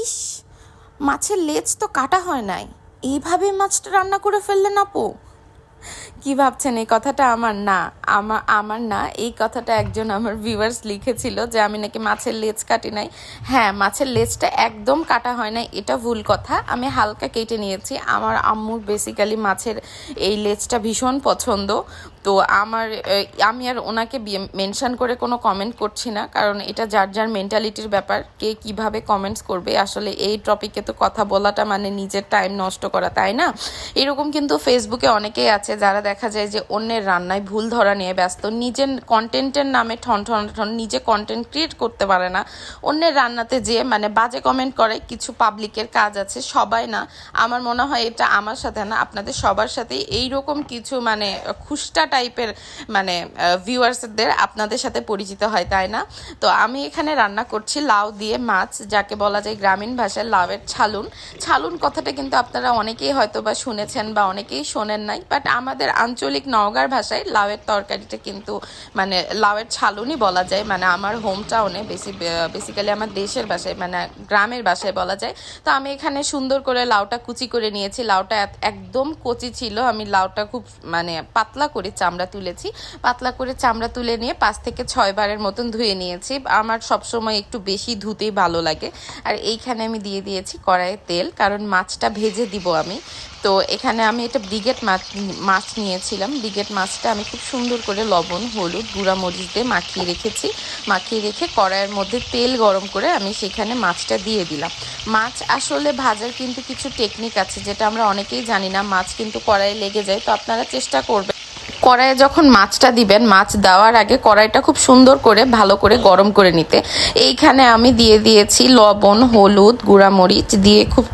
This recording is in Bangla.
ইস, মাছের লেজ তো কাটা হয় নাই। এইভাবে মাছটা রান্না করে ফেললেন আপু। কি ভাবছেন, এই কথাটা আমার না আমার আমার না, এই কথাটা একজন আমার ভিউয়ার্স লিখেছিল যে আমি নাকি মাছের লেজ কাটি নাই। হ্যাঁ মাছের লেজটা একদম কাটা হয় নাই, এটা ভুল কথা। আমি হালকা কেটে নিয়েছি। আমার আম্মুর বেসিক্যালি মাছের এই লেজটা ভীষণ পছন্দ। তো আমার আমি আর ওনাকে মেনশন করে কোনো কমেন্ট করছি না, কারণ এটা যার যার মেন্টালিটির ব্যাপার, কে কীভাবে কমেন্টস করবে, আসলে এই টপিকে তো কথা বলাটা মানে নিজের টাইম নষ্ট করা, তাই না? এরকম কিন্তু ফেসবুকে অনেকেই আছে যারা দেখা যায় যে অন্যের রান্নায় ভুল ধরা নিয়ে ব্যস্ত, নিজের কন্টেন্টের নামে ঠন ঠন ঠন নিজে কন্টেন্ট ক্রিয়েট করতে পারে না। অন্যের রান্নাতে যে মানে বাজে কমেন্ট করে, কিছু পাবলিকের কাজ আছে, সবাই না। আমার মনে হয় এটা আমার সাথে না, আপনাদের সবার সাথে এইরকম কিছু মানে খুশটা টাইপের মানে ভিউয়ার্সদের আপনাদের সাথে পরিচিত হয়, তাই না? তো আমি এখানে রান্না করছি লাউ দিয়ে মাছ, যাকে বলা যায় গ্রামীণ ভাষায় লাউয়ের ছালুন। ছালুন কথাটা কিন্তু আপনারা অনেকেই হয়তো বা শুনেছেন বা অনেকেই শোনেন নাই বাট আমাদের আঞ্চলিক নওগাঁর ভাষায় লাউয়ের তরকারিটা কিন্তু মানে লাউয়ের ছালুনই বলা যায়। মানে আমার হোম টাউনে বেশি বেসিক্যালি আমার দেশের ভাষায় মানে গ্রামের ভাষায় বলা যায়। তো আমি এখানে সুন্দর করে লাউটা কুচি করে নিয়েছি। লাউটা একদম কচি ছিল। আমি লাউটা খুব মানে পাতলা করে চামড়া তুলেছি। পাতলা করে চামড়া তুলে নিয়ে পাঁচ থেকে ছয় বারের মতন ধুয়ে নিয়েছি। আমার সবসময় একটু বেশি ধুতেই ভালো লাগে। আর এইখানে আমি দিয়ে দিয়েছি কড়াইয়ে তেল, কারণ মাছটা ভেজে দিব আমি। তো এখানে আমি এটা ব্রিগেড মাছ মাছ নিয়েছিলাম। ব্রিগেড মাছটা আমি খুব সুন্দর করে লবণ, হলুদ, গুঁড়া মরিচ দিয়ে মাখিয়ে রেখেছি। মাখিয়ে রেখে কড়াইয়ের মধ্যে তেল গরম করে আমি সেখানে মাছটা দিয়ে দিলাম। মাছ আসলে ভাজার কিন্তু কিছু টেকনিক আছে, যেটা আমরা অনেকেই জানি না। মাছ কিন্তু কড়াইয়ে লেগে যায়, তো আপনারা চেষ্টা করবেন। কড়াইয়ে যখন মাছটা দিবেন, মাছ দেওয়ার আগে কড়াইটা খুব সুন্দর করে, ভালো করে গরম করে নিতে। এইখানে আমি দিয়ে দিয়েছি লবণ, হলুদ, গুঁড়ামরিচ দিয়ে খুব